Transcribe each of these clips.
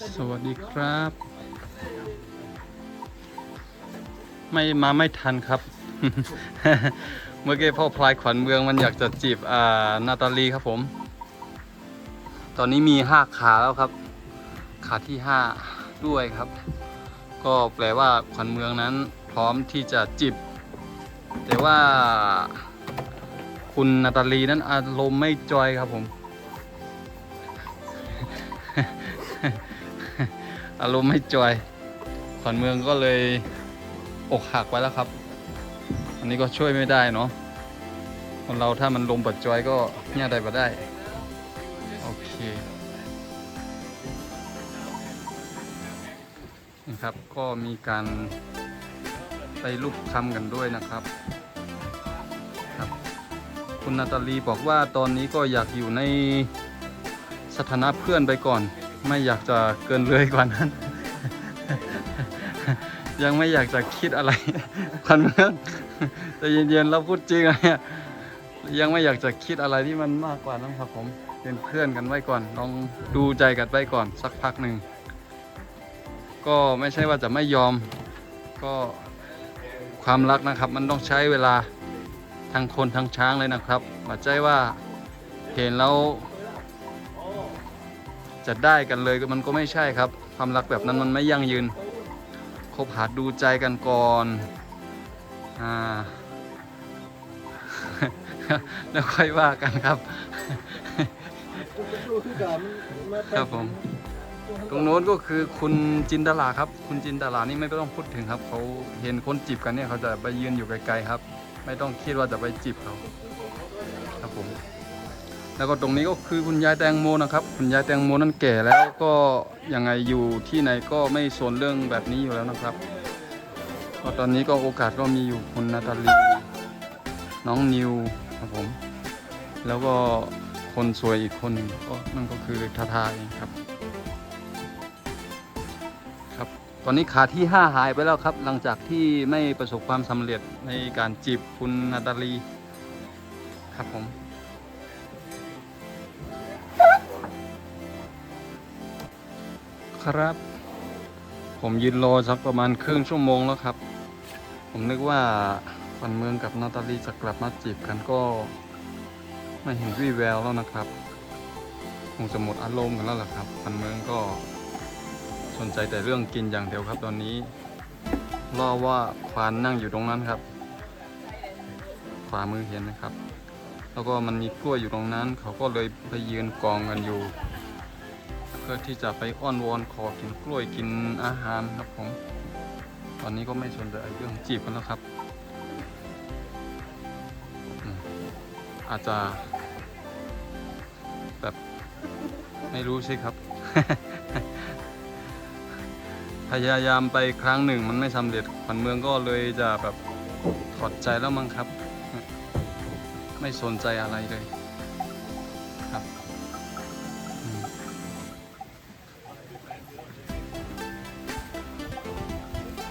สวัสดีครับ ไม่มาไม่ทันครับ เมื่อกี้พ่อพลายขวัญเมืองมันอยากจะจีบอ่านาตาลีครับผม ตอนนี้มีห้าขาแล้วครับ ขาที่ห้าด้วยครับ ก็แปลว่าขวัญเมืองนั้น พร้อมที่จะจีบแต่ว่าคุณนาตาลีนั้นอารมณ์ไม่จอยครับผม อารมณ์ไม่จอยขวัญเมืองก็เลยอกหักไว้แล้วครับ อันนี้ก็ช่วยไม่ได้เนาะคนเราถ้ามันลมปัดจอยก็เนี่ยใดบ่ได้ โอเคนะครับก็มีการไปรูปคำกันด้วยนะครับครับ คุณนาตาลีบอกว่าตอนนี้ก็อยากอยู่ในสถานะเพื่อนไปก่อน ไม่อยากจะเกินเลยกว่านั้น ยังไม่อยากจะคิดอะไรพันเมืองแต่เย็นๆเราพูดจริงอะเนี่ยยังไม่อยากจะคิดอะไรที่มันมากกว่านั้นครับผมเป็นเพื่อนกันไว้ก่อนลองดูใจกันไว้ก่อนสักพักหนึ่งก็ไม่ใช่ว่าจะไม่ยอม ก็ความรักนะครับ มันต้องใช้เวลาทั้งคนทั้งช้างเลยนะครับมาใจว่าเห็นแล้ว จะได้กันเลยก็มันก็ไม่ใช่ครับ ความรักแบบนั้นมันไม่ยั่งยืน คบหาดูใจกันก่อนอ่าแล้วค่อยว่ากันครับ ครับผม ตรงโน้นก็คือคุณจินตลาครับ คุณจินตลานี่ไม่ต้องพูดถึงครับเขาเห็นคนจีบกันเนี่ยเขาจะไปยืนอยู่ไกลๆครับ ไม่ต้องคิดว่าจะไปจีบเขาครับผม แล้วก็ตรงนี้ก็คือคุณยายแตงโมนะครับคุณยายแตงโมนั้นแก่แล้วก็ยังไงอยู่ที่ไหนก็ไม่สนเรื่องแบบนี้อยู่แล้วนะครับก็ตอนนี้ก็โอกาสก็มีอยู่คุณนาตาลีน้องนิวครับผม แล้วก็คนสวยอีกคนหนึ่งก็นั่นก็คือทาทาเองครับ ครับ ตอนนี้ขาที่ 5 หายไปแล้วครับ หลังจากที่ไม่ประสบความสำเร็จในการจีบคุณนาตาลีครับผม ครับ ผมยืนรอสักประมาณครึ่งชั่วโมงแล้วครับ ผมนึกว่าฝันเมืองกับนาตาลีจะกลับมาจีบกันก็ ไม่เห็นวี่แววแล้วนะครับ คงจะหมดอารมณ์กันแล้วล่ะครับฝันเมืองก็สนใจแต่เรื่องกินอย่างเดียวครับตอนนี้รอว่าควานนั่งอยู่ตรงนั้นครับ ขวามือเห็นไหมครับ แล้วก็มันมีกล้วยอยู่ตรงนั้น เขาก็เลยไปยืนกองกันอยู่ เพื่อที่จะไปอ้อนวอนขอกินกล้วยกินอาหารครับผมตอนนี้ก็ไม่สนใจเรื่องจีบกันแล้วครับ อาจจะ แบบไม่รู้สิครับ พยายามไปครั้งหนึ่งมันไม่สำเร็จขวัญเมืองก็เลยจะแบบถอดใจแล้วมั้งครับ ไม่สนใจอะไรเลย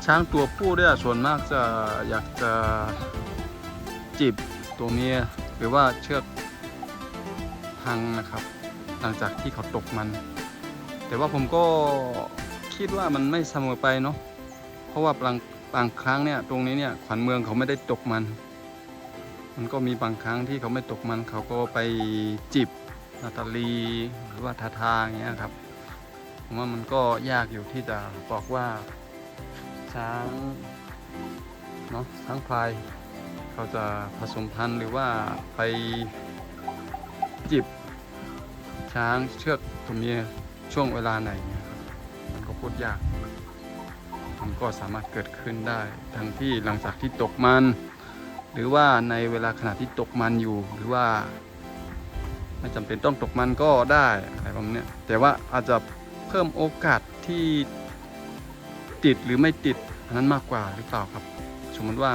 ช้างตัวผู้เนี่ยส่วนมากจะอยากจะจีบตัวเมียหรือว่าเชือกพังนะครับ หลังจากที่เขาตกมัน แต่ว่าผมก็คิดว่ามันไม่เสมอไปเนาะเพราะว่าบางบางครั้งเนี่ยตรงนี้เนี่ยขวัญเมืองเขาไม่ได้ตกมัน มันก็มีบางครั้งที่เขาไม่ตกมัน เขาก็ไปจีบนาตาลีหรือว่าทาทาอย่างเงี้ยครับผมว่ามันก็ยากอยู่ที่จะบอกว่า ช้างเนาะช้างพลายเขาจะผสมพันธุ์หรือว่าไปจิบช้างเชือกตัวเมียช่วงเวลาไหนเนี่ยครับมันก็พูดยาก มันก็สามารถเกิดขึ้นได้ ทั้งที่หลังจากที่ตกมัน หรือว่าในเวลาขณะที่ตกมันอยู่หรือว่า ไม่จำเป็นต้องตกมันก็ได้อะไรประมาณนี้แต่ว่าอาจจะเพิ่มโอกาสที่ ติดหรือไม่ติดอันนั้นมากกว่าหรือเปล่าครับ สมมติว่า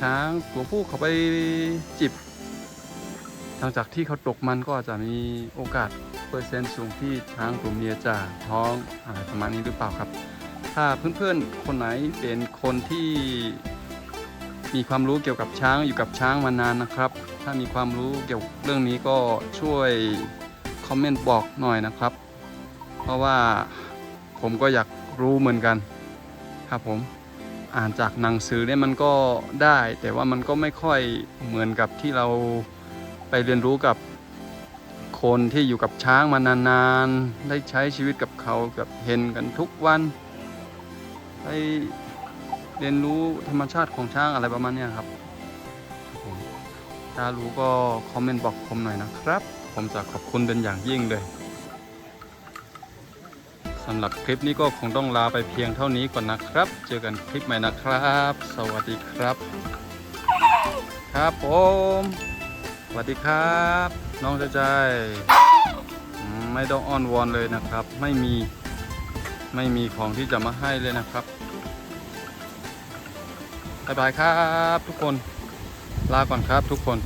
ช้างตัวผู้เขาไปจิบ หลังจากที่เขาตกมันก็อาจจะมีโอกาสเปอร์เซ็นต์สูงที่ช้างตัวเมียจะท้องอะไรประมาณนี้หรือเปล่าครับ ถ้าเพื่อนๆคนไหนเป็นคนที่มีความรู้เกี่ยวกับช้างอยู่กับช้างมานานนะครับ ถ้ามีความรู้เกี่ยวกับเรื่องนี้ก็ช่วยคอมเมนต์บอกหน่อยนะครับ เพราะว่าผมก็อยาก รู้เหมือนกันครับผมอ่านจากหนังสือเนี่ยมันก็ได้ แต่ว่ามันก็ไม่ค่อยเหมือนกับที่เราไปเรียนรู้กับคนที่อยู่กับช้างมานานๆ ได้ใช้ชีวิตกับเขากับเห็นกันทุกวันได้เรียนรู้ธรรมชาติของช้างอะไรประมาณนี้ครับถ้ารู้ก็คอมเมนต์บอกผมหน่อยนะครับ ผมจะขอบคุณเป็นอย่างยิ่งเลย สำหรับคลิปนี้ก็คงต้องลาไปเพียงเท่านี้ก่อนนะครับ เจอกันคลิปใหม่นะครับ สวัสดีครับ ครับผม สวัสดีครับ น้องใจใจไม่ต้องอ้อนวอนเลยนะครับ ไม่มีไม่มีของที่จะมาให้เลยนะครับบายบายครับทุกคน ลาก่อนครับทุกคน